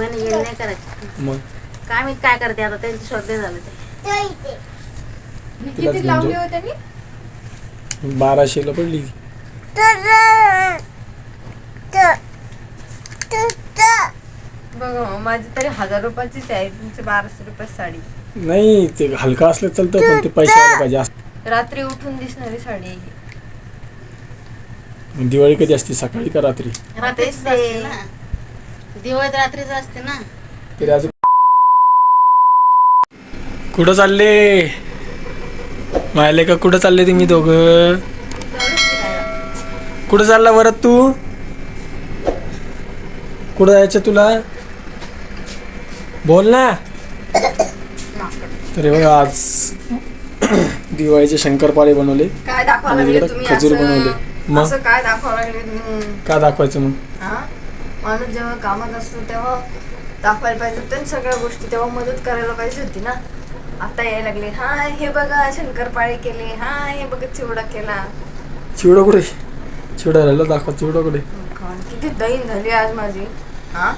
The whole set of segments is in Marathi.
नाही करायची मग? काय मी काय करते आता? त्यांची श्रद्धे झालं ते. तिलाच किती लावली घेऊन होत्या मी बाराशेला पडली. बघा माझी तरी हजार रुपयाचीच आहे तुमची बाराशे रुपये साडी. नाही ते हलका असलं चालतं पण ते पैसे आले पाहिजे. असं. रात्री उठून दिसणारी साडी आहे. ही. दिवाळी कधी असते? सकाळी का रात्री? दिवाळीत रात्रीच असते ना. तरी अजून कुठं चालले? मायले का कुठं चालले तुम्ही दोघं? कुठं चालला वरत तू? कुठं जायचं तुला? बोल ना. तर हे बघा आज दिवाळीचे शंकरपाळे बनवले. काय दाखवा आणि लागले इकडं तुम्ही खजूर बनवले. असं मग? असं काय दाखवा लागले तुम्ही? का दाखवायचं मग? हा? माणूस जेव्हा कामात असतो तेव्हा दाखवायला पाहिजे होतं सगळ्या गोष्टी तेव्हा मदत करायला पाहिजे होती ना. आता यायला लागले हा हे बघा शंकरपाळे केले हा हे बघा चिवडा केला. चिवडा कुठे? चिवडा राहिला दाखवा चिवडा कुठे? किती दैन झाली आज माझी. हा?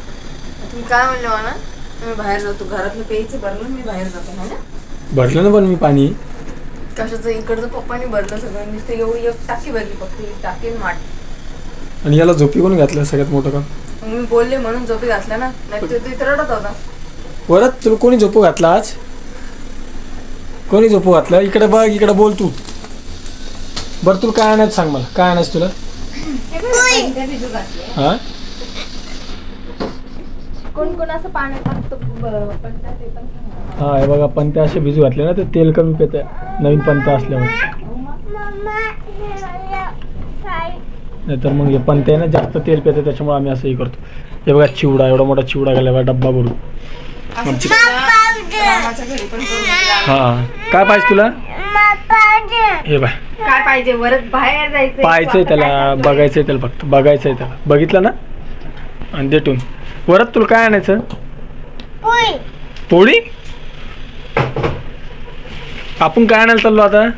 तुम्ही काय म्हणले मला? मी बाहेर जातो घरातलं प्यायचं भरलं मी बाहेर जातो ना? भरलं ना पण मी पाणी. कशाचं? इकडचं पप्पानी भरलं सगळं नुसतं एवढी एक टाकी भरली फक्त एक टाकी आणि माठ. आणि याला झोपी कोण घातलं सगळ्यात मोठं काम? मग मी बोलले म्हणून झोपी घातला ना नाही तिथे रडत होता. परत तुला कोणी झोपू घातला आज? कोणी झोपू घातलं? इकडे बघ इकडे बोल तू. बरं तुला काय आणायचं सांग मला? काय आणायचं तुला? हा? कोण कोण असं पाण्यात टाकतो? ब- पण त्या ते पण सांगा. हा हे बघा पंत्या असे भिजू घातले ना ते तेल कमी पेत. नवीन पंत्या असल्यामुळे. नाहीतर मग हे पंत्या आहे ना जास्त तेल पेते त्याच्यामुळे आम्ही असंही करतो. हे बघा चिवडा एवढा मोठा चिवडा घाला बघा डब्बा भरून. असं आमची- चिवडा रामाच्या घरी पण करून दिला. हा. काय पाहिजे तुला? हे बाय काय पाहिजे? वरच बाहेर जायचं पाहायचंय त्याला बघायचंय त्याला फक्त बघायचंय त्याला. बघितलं ना? आणि देटून. परत तुला काय आणायचं? पोळी. आपण काय आणायला चाललो आता?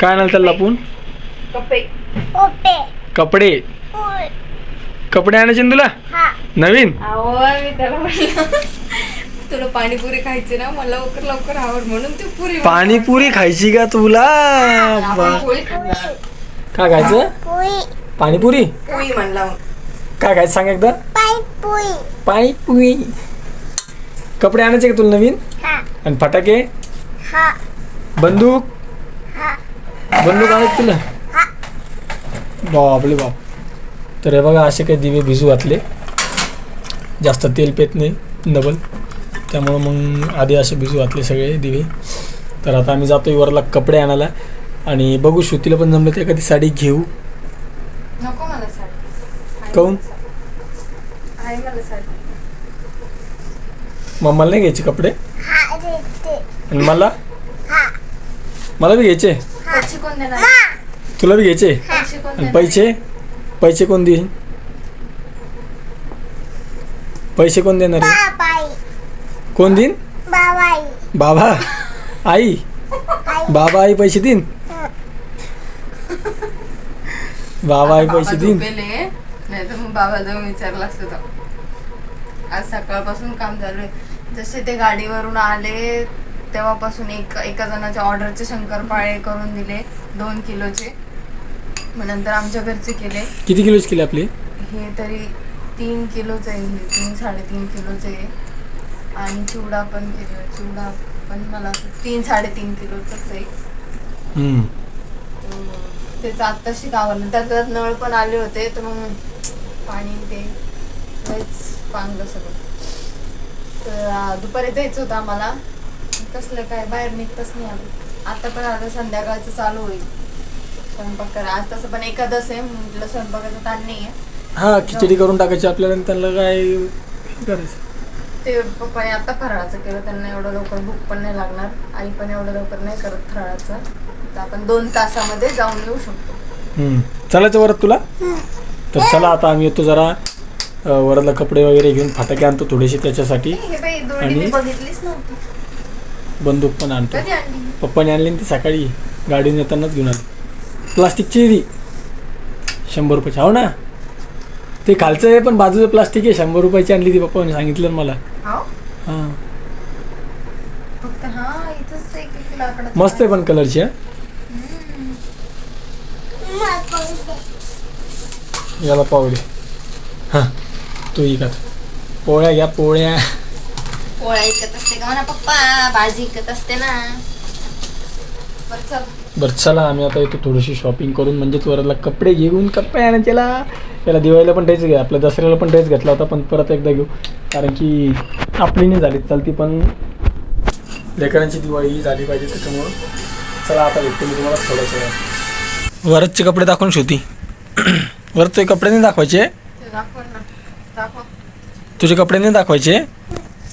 काय आणायला चाललो आपण? कपडे. कपडे. कपडे आणायचे ना तुला? नवीन? त्याला म्हणलं तुला पाणीपुरी खायची ना मला लवकर लवकर आवड म्हणून ती पुरी पाणीपुरी खायची का तुला? पोळी. काय खायचं? पाणीपुरी? पोळी म्हणला. काय खायचं सांग एकदा? पाणीपुरी. कपडे आणायचे का तुला नवीन? आणि फटाके? बंदूक? बंदूक आणायची तुला? बापले बाप. तर हे बघा असे काही दिवे भिजू घातले. जास्त तेल पेत नाही डबल त्यामुळं मग आधी असे भिजू घातले सगळे दिवे. तर आता आम्ही जातो वरला कपडे आणायला. आणि बघू श्रुतीला पण जमलं तर एखादी साडी घेऊ. नको मला साडी. काहून आहे मला साडी. मम्माला नाही घ्यायचे कपडे? आणि मला? मला बी घ्यायचे? पैसे कोण देणार. तुला बी घ्यायचे? पैसे आणि पैसे? पैसे कोण देईन? पैसे कोण देणार आहे? कोण देईन? बाबा? आई? बाबा आई पैसे देईन? बाबा आई पैसे देईन? नाही तर मग बाबा जाऊन विचारला असतो आज सकाळपासून काम चालू आहे. जसे ते गाडीवरून आले तेव्हापासून एक एका जणाच्या ऑर्डरचे शंकरपाळे करून दिले दोन किलोचे. मग नंतर आमच्या घरचे केले. किती किलोच केले आपले? हे तरी तीन किलोचं आहे हे तीन साडेतीन किलोचं आहे. आणि चिवडा पण केलं चिवडा पण मला असं तीन साडेतीन किलोचंच आहे. हम्म. त्याचं आत्ताशी त्यात त्यात नळ पण आले होते तर मग पाणी ते लयच पांगलं सगळं. तर दुपारी जायचं होतं आम्हाला. कसलं काय बाहेर निघतच नाही आलं आता पण आता संध्याकाळचं चालू होईल. स्वयंपाक करा. आज तसं पण आहे म्हटलं स्वयंपाकाचं ताण नाही आहे हा खिचडी करून टाकायची आपल्याला आणि त्यांना काय करायचं? ते पप्पाने आता फराळाचं केलं त्यांना एवढं लवकर भूक पण नाही लागणार आई पण एवढं लवकर नाही करत फराळाचं. तर आपण दोन तासामध्ये जाऊन येऊ शकतो. हम्म. चालायचं वरत तुला? तर चला आता आम्ही येतो जरा अ, वरला कपडे वगैरे घेऊन फटाके आणतो थोडेसे त्याच्यासाठी. हे बाई दोन्ही मी आणि? बघितलीच नव्हती. बंदूक पण आणतो. कधी आणली? पप्पाने आणली ना ती सकाळी गाडीने येतानाच घेऊन आली. प्लास्टिकची ती शंभर रुपयाची. हो ना? ते खालचं आहे पण बाजूचं प्लास्टिक आहे. शंभर रुपयाची आणली ती पप्पाने सांगितलं ना मला. हो हां. फक्त हा इथंच एक एक लाकडाचं मस्त आहे पण कलरची हा. याला पावडे. हां. तू इकत पोळ्या घ्या पोळ्या. पोळ्या इकत असते का म्हणा पप्पा? भाजी इकत असते ना. बरं चल. बरं चला आम्ही आता येतो थोडीशी शॉपिंग करून म्हणजे वरला कपडे घेऊन कपडे आणायचे त्याला त्याला दिवाळीला पण ड्रेस घ्या आपल्या दसऱ्याला पण ड्रेस घेतला होता पण परत एकदा घेऊ. कारण की आपली नाही झाली चालती पण. लेकरांची दिवाळी झाली पाहिजे त्याच्यामुळं. चला आता भेटतो मी तुम्हाला थोडंसं वरचचे कपडे दाखवून शोधी वरचे कपडे नाही दाखवायचे? तुझे कपडे नाही दाखवायचे?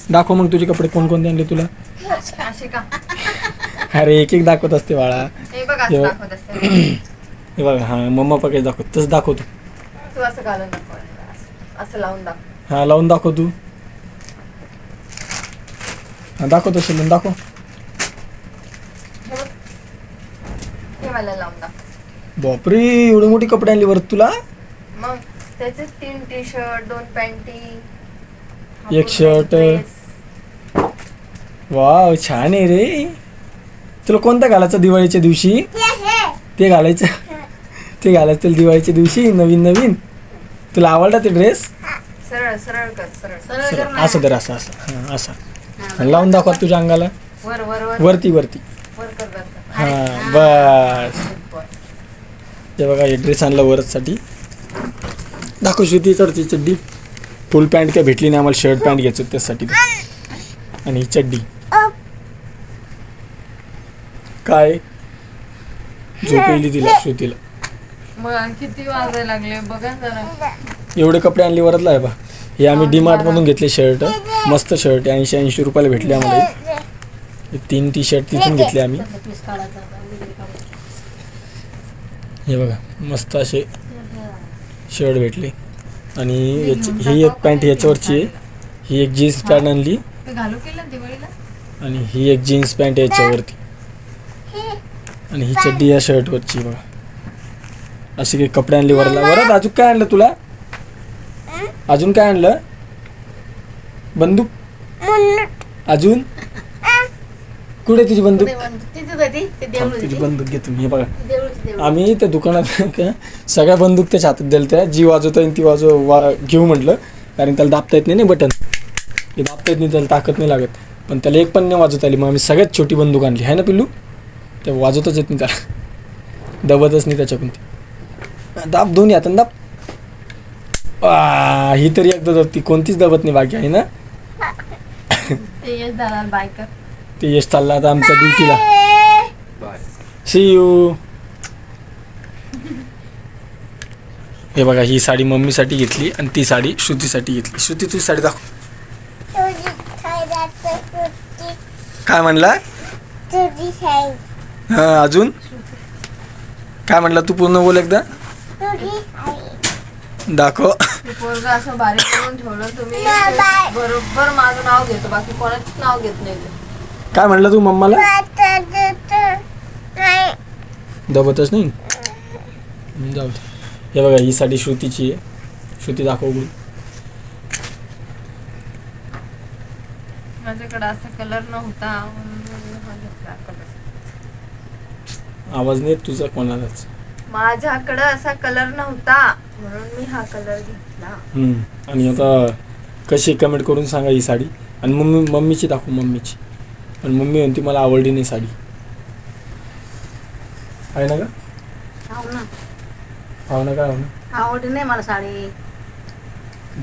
दाखव मग तुझे कपडे कोणकोणते आणले तुला? अरे एक एक दाखवत असते बाळा. हे बघ. असं जेव्हा- दाखवत असते. हे बघा हां मम्मा पकडे दाखव तसं दाखवतो तू. असं घालून दाखव असं- असं लावून दाखव. हा लावून दाखव तू. हा दाखव तसं लावून दाखव. हे बघ. हे मला लावून दाखव. बापरे एवढी मोठी कपडे आणली बरं तुला? मग त्याचे तीन टी शर्ट दोन पॅन्टी एक shirt. वाव छान आहे रे. तुला कोणता घालायचं दिवाळीच्या दिवशी? ते घालायचं. ते घालायचं तुला दिवाळीच्या दिवशी नवीन नवीन. तुला आवडला ते ड्रेस सरळ सरळ कर सरळ. सरळ कर ना. असं दर असं असं. हां असं. लावून दाखवा तुझ्या अंगाला. वर वर वर. वरती वरती. वर कर बरं हां बस. हे बघा हे ड्रेस आणला वरचसाठी. दाखव श्रुती चढती चड्डी. फुल पॅन्ट काय भेटली नाही आम्हाला शर्ट पॅन्ट घ्यायचं त्यासाठी. आणि ही चड्डी. काय झोपेली तिला श्रुतीला. मग किती वाजायला लागले? बघा जरा. एवढे कपडे आणले वरतला आहे बा. हे आम्ही डीमार्ट मधून घेतले शर्ट मस्त शर्ट ऐंशी ऐंशी रुपयाला भेटले आम्हाला हे. तीन टी शर्ट तिथून घेतले आम्ही. पीस काढायचा. हे बघा मस्त असे शर्ट भेटले. आणि याची ही एक पॅन्ट याच्यावरची आहे. ही एक जीन्स पॅन्ट आणली. ते घालू केलं दिवाळीला आणि ही एक जीन्स पॅन्ट आहे याच्यावरती. आणि ही चड्डी या शर्टवरची बघा. असे काही कपडे आणले वरला. वरात अजून काय आणलं तुला? अजून काय आणलं? बंदूक? अजून? कुठे तुझी बंदूक? ती, ते तुझी. बंदूक घेतो मी हे बघा. आम्ही त्या दुकानात सगळ्या बंदूक त्याच्या हातात दिल्या त्या जी वाजवता येईल ती वाजव वा घेऊ म्हटलं. कारण त्याला दाबता येत नाही ना बटन. हे दाबता येत नाही त्याला ताकद नाही लागत. पण त्याला एक पण नाही वाजवता आली. मग आम्ही सगळ्यात छोटी बंदूक आणली. आहे ना पिल्लू? ते वाजवतच येत नाही त्याला. दबतच नाही त्याच्याकडून ती. दाब दोन्ही हातानं दाब. आ, ही तरी एकदा दबती. कोणतीच दबत नाही बाकी आहे ना? ते यश चालला आता आमच्या ड्युटीला. सी यू हे बघा ही साडी मम्मीसाठी घेतली आणि ती साडी श्रुतीसाठी घेतली. श्रुती तुझी साडी दाखव. काय म्हणला? हा अजून? काय म्हणला तू पूर्ण बोल एकदा? दाखव. ते पोरगा असं बारीक करून ठेवलं तुम्ही ते बरोबर माझं नाव घेतो बाकी कोणाचंच नाव घेत नाही. ते काय म्हणलं तू मम्माला? दबतच नाही? हम्म, जाऊ दे. हे बघा ही साडी श्रुतीची आहे. श्रुती दाखव उघडून. माझ्याकडे असा कलर नव्हता म्हणून हा घेतला. आवाज नाही तुझा कोणालाच? माझ्याकडे असा कलर नव्हता म्हणून मी हा कलर घेतला. हम्म. आणि आता कशी कमेंट करून सांगा ही साडी? आणि मम्मी मम्मीची दाखव मम्मीची. पण मम्मी म्हणते मला आवडली नाही साडी. आहे ना का हाव ना. हो ना काय हो ना. आवडली नाही मला साडी.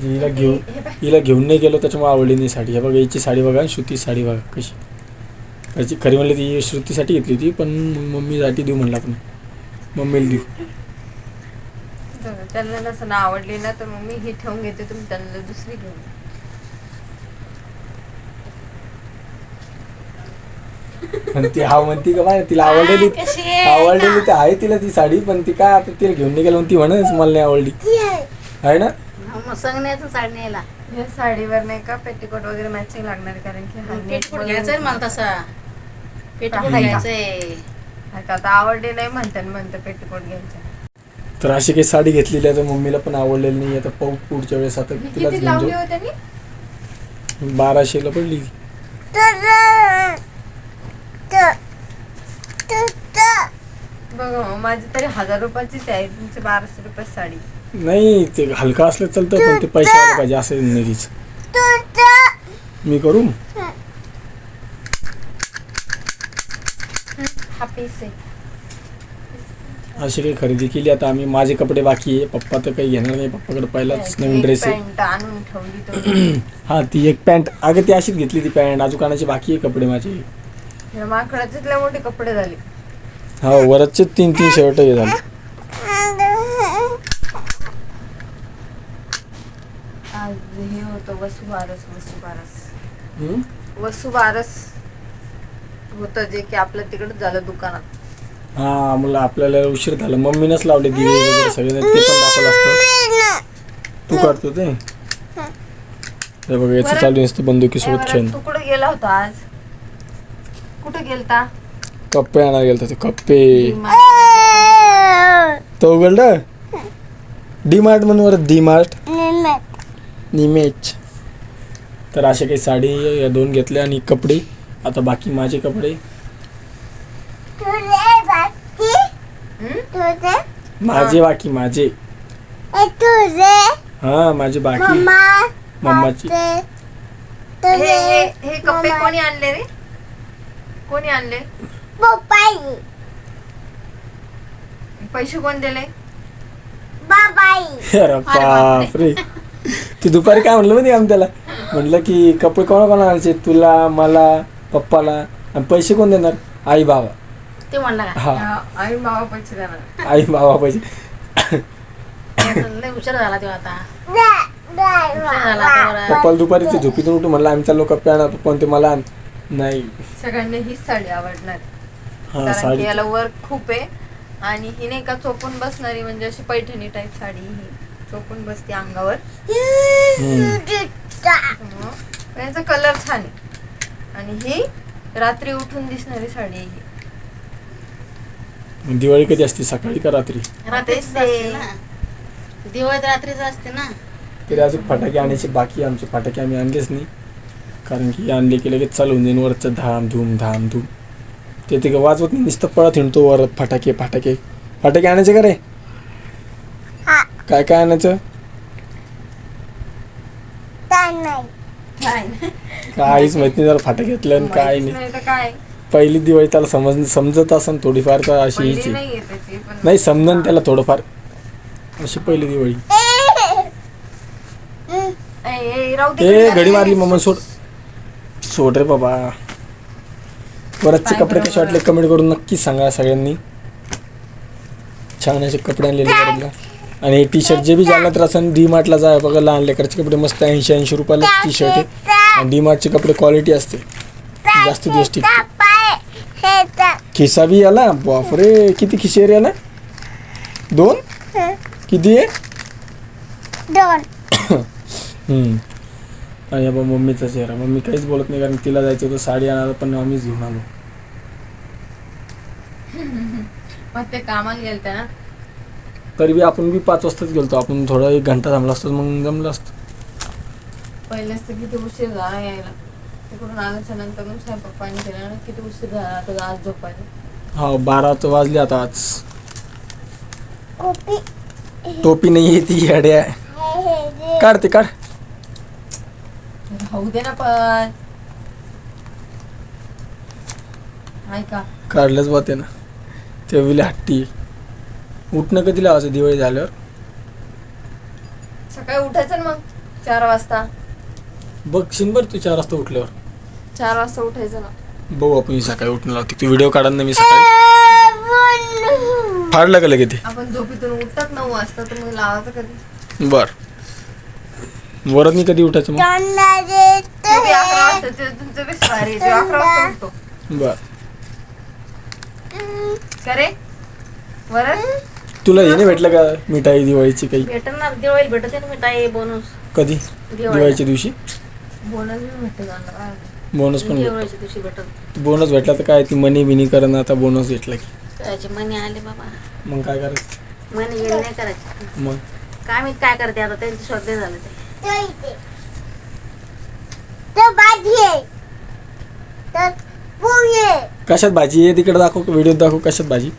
जी हिला घेऊन हे. हिला घेऊन नाही गेलो त्याच्यामुळे आवडली नाही साडी. हे बघा हिची साडी बघा आणि श्रुती साडी बघा कशी. त्याची खरी म्हणली ती श्रुतीसाठी घेतली होती पण मम्मीसाठी देऊ म्हणला आपण मम्मीला देऊ. त्यांना नसं ना आवडली ना तर मग मी ही ठेवून घेते तुम्ही त्यांना दुसरी घेऊन या. ती हा म्हणती का बाय तिला आवडलेली कशी आहे? आवडलेली तर आहे तिला ती साडी पण ती काय आता तिला घेऊन नाही गेलो ती म्हणच मला नाही आवडली. आहे. ना? हा, मग संगण्याचं साडी न्यायला या साडीवर नाही का पेटीकोट वगैरे मॅचिंग लागणार कारण की हा नेट पेटकोट मला तसा. पेटकोट आहे का? घ्यायचंय. हा आता आवडली नाही म्हणते म्हणते पेटीकोट घ्यायचं तर अशी काही साडी घेतलेली आहे तर मम्मीला पण आवडलेली नाही आता पाहू पुढच्या वेळेस आता मी तिलाच किती घेऊन लावली जाऊ. होत्या मी बाराशेला पडली. बघा मग माझी तरी हजार रुपयाचीच आहे तुमची बाराशे रुपये साडी. नाही ते हलका असलं चालतं पण ते पैसे आले पाहिजे असं नाही. तिचं मी करू? हा पीस आहे. अशी काही खरेदी केली आता आम्ही माझे कपडे बाकी आहे पप्पा तर काही घेणार नाही पप्पाकडे पहिलाच नवीन ड्रेस आहे. पॅन्ट आणून ठेवली तर हा ती एक पॅन्ट अगं ती अशीच घेतली ती पॅन्ट अजून बाकी आहे कपडे माझे. माकडाचेच लय मोठे कपडे झाले. हा वरचे तीन तीन शर्ट हे झाले. आज हे होतं वसुबारस वसुबारस? वसुबारस. होतं जे की आपल्या तिकडे झालं दुकानात. हा मला आपल्याला उशीर झाला. मम्मीनंच लावले दिवे वगैरे सगळे ते पण दाखवलं असतं. तू करतो ते. हे बघा याचं चालू असतं बंदुकीसोबत खेळ तू कुठं गेला होता आज? कुठं गेलता? कप्पे आणायला गेलता ते कप्पे. तो उघडलं? डी मार्ट म्हणून वर डी मार्ट? निमेच तर अशा काही साडी या दोन घेतल्या आणि कपडे. आता बाकी माझे कपडे? हम्म? माझे बाकी माझे. हा माझे बाकी. मम्माची. हे हे हे कपडे कोणी आणले रे? कोणी आणले? पैसे कोण दिले? अरे बापरे. तू दुपारी काय म्हणलं माहिती आम्ही त्याला म्हणलं की कपडे कोणा कोणा आणायचे? तुला मला. पप्पाला आणि पैसे कोण देणार? आई बाबा ते म्हणला का? हा. आई बाबा पैसे देणार. आई बाबा पैसे. लय उशीर झाला तेव्हा आता. उशीर झाला आता बरं. पप्पाला दुपारी ते झोपीतून उठून म्हणलं आम्ही चाललो कप्पे आणा पप्पा म्हणते मला आण. नाही. सगळ्यांना हीच साडी आवडणार. हा कारण की साडी. याला वर्क खूप आहे. आणि ही नाही का चोपून बसणारी म्हणजे अशी पैठणी टाईप साडी ही. चोपून बसते अंगावर. याचा कलर छान आहे. आणि ही रात्री उठून दिसणारी साडी आहे ही दिवाळी कधी असते? सकाळी का रात्री? रात्रीच असते ना. दिवाळीत रात्रीच असते ना. तरी अजून फटाके आणायचे बाकी आहे आमचे. फटाके आम्ही आणलेच नाही. कारण की आणले की लगेच चालू होऊन जाईन. वरचं धाम धूम धाम धूम. ते ते वाजवत नाही. नुसतं पळत हिंडतो वर फटाके फटाके. फटाके आणायचे का रे? काय काय आणायचं? काहीच माहीत नाही त्याला फटाके घेतलं आणि काय माहितीच नाही. नाही तर काय? पहिली दिवाळी त्याला समज समजत असन थोडीफार तर अशी पहिली हीच. आहे. नाही आहे त्याची पण नाही समजन त्याला थोडंफार. अशी पहिली दिवाळी. ए, ए, राहू दे ए घरी घडी मारली मम्मा सोड. सोड रे बाबा. परतचे कपडे कसे वाटले कमेंट करून नक्की सांगा सगळ्यांनी. छान असे कपडे आणलेले परतला आणि टी शर्ट जे बी जालना तर असं डी मार्टला जा बघा लहान लेकरचे कपडे मस्त ऐंशी ऐंशी रुपयाला टी शर्ट आहे. आणि डी मार्टचे कपडे क्वालिटी असते. जास्त दिवस टिकते. खिसा बी आला? बापरे किती खिसे रे याला दोन किती आहे? हम्म. आणि बाबा मम्मीचा चेहरा. मम्मी काहीच बोलत नाही कारण तिला जायचं होतं साडी आणायला पण आम्हीच घेऊन आलो. मग ते कामाला गेलते ना? तरी बी आपण बी पाच वाजताच गेलतो. आपण थोडा एक घंटा थांबला असतो मग जमलं असतं. पहिलेच तर किती उशीर झाला यायला. तिकडून आल्याच्यानंतर मग स्वयंपाक पाणी केलं ना किती उशीर झाला आता आज झोपायला. हा बारा तर वाजले आता आज. टोपी. नाही आहे ती अड्या काढ ते काढ. राहू दे ना पण. ऐका. काढलंच बा ते ना ते विले हट्टी. उठणं कधी लावायचं दिवाळी झाल्यावर? सकाळी उठायचं ना मग चार वाजता. बघशील बरं तू चार वाजता उठल्यावर. चार वाजता उठायचं ना. बघू आपण ही सकाळी उठणं लावते तू व्हिडिओ काढा ना मी सकाळी? फाडलं का लगेच ते? आपण झोपेतून उठतात नऊ वाजता तर मग लावायचं कधी? बर. वरत मी कधी उठायचं मग? तो बी अकरा वाजता ते तुमचं बी सवारी आहे. तो अकरा वाजता उठतो. बर. का रे वरण तुला हे नाही भेटलं का मिठाई दिवाळीची काही? भेटणार दिवाळीला भेटते ना मिठाई बोनस कधी? दिवाळीच्या दिवशी? बोनस बी भेटते जाणार बोनस पण भेटतो. दिवाळीच्या दिवशी भेटत? बोनस भेटला तर काय ती मनी बिनी करणं आता बोनस भेटला की. त्याचे मनी आले बाबा. मग काय करायचं? म्हणे गेली नाही करायची. मग? काय मी काय करते आता त्यांची श्रद्धे झालं ते तो इथे तो भाजी आहे तर. पोळी आहे कशात भाजी आहे? तिकडे दाखव व्हिडिओ दाखव कशात भाजी.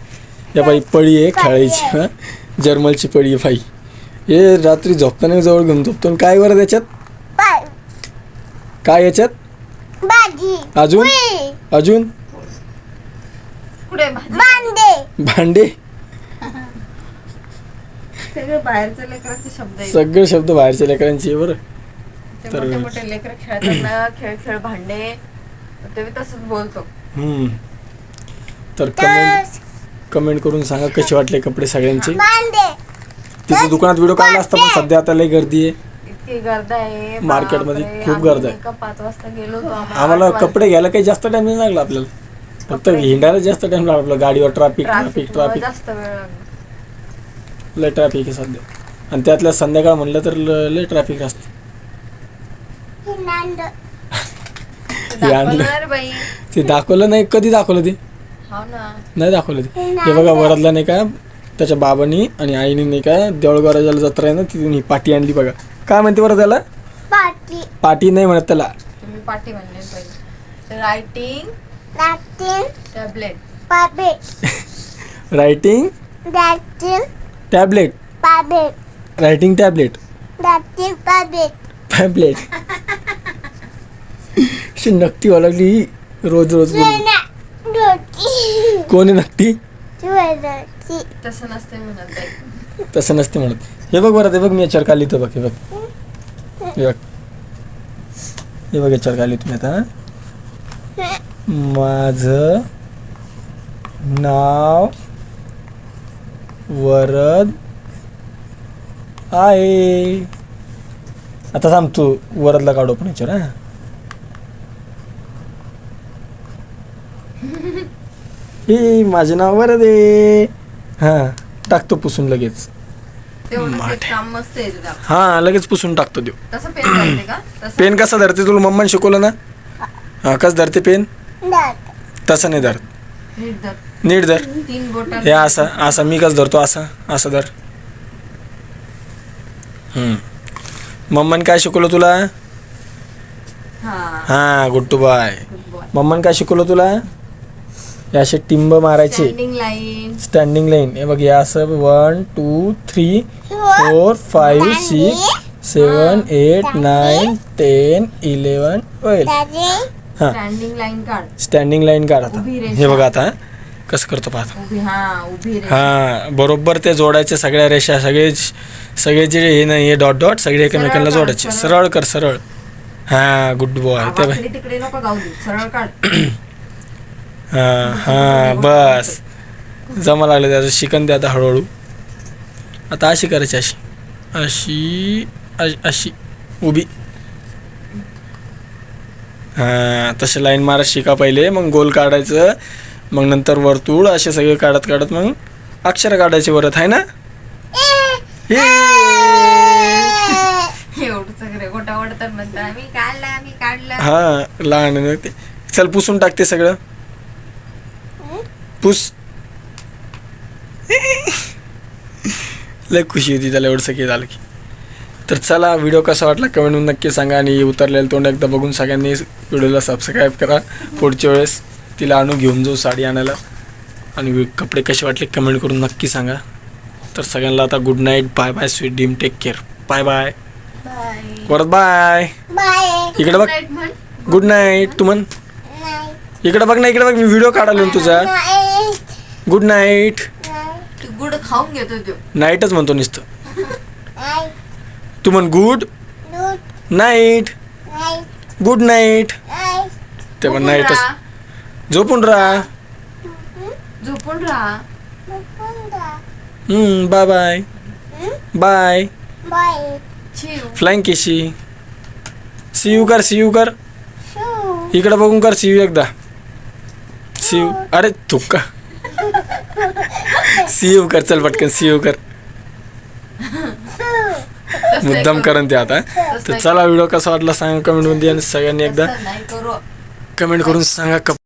या बाई पळी आहे खेळायची हा? जर्मलची पळी आहे बाई. हे रात्री झोपताना जवळ घेऊन झोपतो आणि काय बरं त्याच्यात? काय याच्यात? भाजी. अजून? पोळी अजून? कुठे भाजी? भांडे. भांडे? सगळे बाहेरच्या लेकरांचे शब्द आहेत. सगळे शब्द बाहेरच्या लेकरांचे आहे बरं. ते तर- मोठे मोठे लेकर खेळताना खेळ खेळ भांडे ते मी तसंच बोलतो. हम्म. तर कमेंट कमेंट करून सांगा कसे वाटले कपडे सगळ्यांचे? भांडे. तिथे दुकानात व्हिडिओ काढला असता पण सध्या आता लई गर्दी आहे. इतकी गर्द आहे मार्केटमध्ये बापरे. खूप आम्ही गर्द आहे. नाही का पाच वाजता गेलो होतो आम्हाला. आठ. कपडे घ्यायला काही जास्त टाइम नाही लागला आपल्याला. फक्त हिंडायला जास्त टाइम लागला आपला गाडीवर ट्रॅफिक ट्रॅफिक ट्रॅफिक ट्रॅफिक जास्त वेळ लागला. लय ट्रॅफिक आहे सध्या. आणि त्यातल्या संध्याकाळ म्हणलं तर ल- लय ट्रॅफिक असते. हे आणलं. दाखवणार बाई. ते दाखवलं नाही कधी दाखवलं ते? हो ना. नाही दाखवलं ते. हे बघा वरातला नाही का त्याच्या बाबांनी आणि आईने नाही का देवळगराजाला जत्रा आहे ना तिथून ही पाटी आणली बघा. काय म्हणते बरं त्याला? पाटी. पाटी नाही म्हणत त्याला. तुम्ही पाठी म्हणले पाहिजे. रायटिंग लाटीन टॅबलेट. पाबे रायटिंग लाटीन टॅबलेट. पाबे रायटिंग टॅबलेट. लाटीन पाबे पॅम्पलेट अशी नक्की लागली रोज रोज बोलून. चुना रोटी. कोण आहे नक्की? चुना तसं नसते म्हणत तसं नसते म्हणत. हे बघ बरं ते बघ मी याच्यावर काली तर बघ हे बघ. हे बघ. हे बघ याच्यावर काली तुम्ही आता माझं नाव वरद आहे. आता थांब तू वरदला काढू पण याच्यावर हा. हे माझे नाव वरद आहे. हा टाकतो पुसून लगेच. हा लगेच पुसून टाकतो देऊ पेन कसा धरते तुला? मम्माने शिकवलं ना? हा कसं धरते पेन? तसं नाही धरत. नीट धर. हे असं असं. मी कसं धरतो? असं असं धर. मम्माने काय शिकवलं तुला? हा. हा गुट्टू बॉय. मम्माने काय शिकवलं तुला? हे असे टिंब मारायचे. स्टँडिंग लाईन स्टँडिंग लाईन हे बघ हे असं one two three four five six seven eight nine ten eleven twelve दादी हा. स्टँडिंग लाईन काढ. स्टँडिंग लाईन काढ आता. उभी रेषा. हे बघा आता कसं करतो पाहता उभी हा उभी रे. हा बरोबर ते जोडायचे सगळ्या रेषा सगळे सगळे जे हे नाही हे डॉट डॉट सगळे एकमेकांना सरळ काढ, जोडायचे. सरळ. सरळ कर सरळ. हा गुड बॉय ते बाय वाकडी तिकडे नको गाऊ दे सरळ काढ. हा हा बस. जमा लागलं त्याचं शिकन द्या आता हळूहळू. आता अशी करायची अशी. अशी अशी उभी. हा तसे लाईन मारा शिका पहिले. मग गोल काढायचं. मग नंतर वर्तुळ असे सगळे काढत काढत मग अक्षर काढायचे परत आहे ना? हे. हा लहान ते. चल पुसून टाकते सगळं. पुस. लय खुशी होती त्याला एवढं सगळे झालं की. तर चला व्हिडिओ कसा वाटला कमेंटमध्ये नक्की सांगा आणि उतरलेलं तोंड एकदा बघून सगळ्यांनी व्हिडिओला सबस्क्राईब करा. पुढच्या वेळेस तिला आणू घेऊन जाऊ साडी आणायला. आणि वि- कपडे कसे वाटले कमेंट करून नक्की सांगा. तर सगळ्यांना आता good night bye bye sweet dream take care bye bye bye परत बाय बाय इकडे बघ. गुड नाईट तू म्हण. इकडे बघ ना इकडे बघ. मी व्हिडिओ काढालो तुझा. गुड नाईट तू गुड खाऊन घेतो तो नाईटच म्हणतो नुसतं. तू म्हण गुड नाईट गुड नाईट ते पण झोपून नाईटच राहा. झोपून राहा. झोपून राहा. Hmm bye bye bye flying केशी. सी यू कर सी यू कर. इकडे बघून कर सी यू एकदा. सी यू अरे तुक्का सी यू कर चल पटकन सी यू कर मुद्दाम करण ते आता तर चला व्हिडिओ कसा वाटला सांगा कमेंटमध्ये आणि सगळ्यांनी एकदा कमेंट करून सांगा कप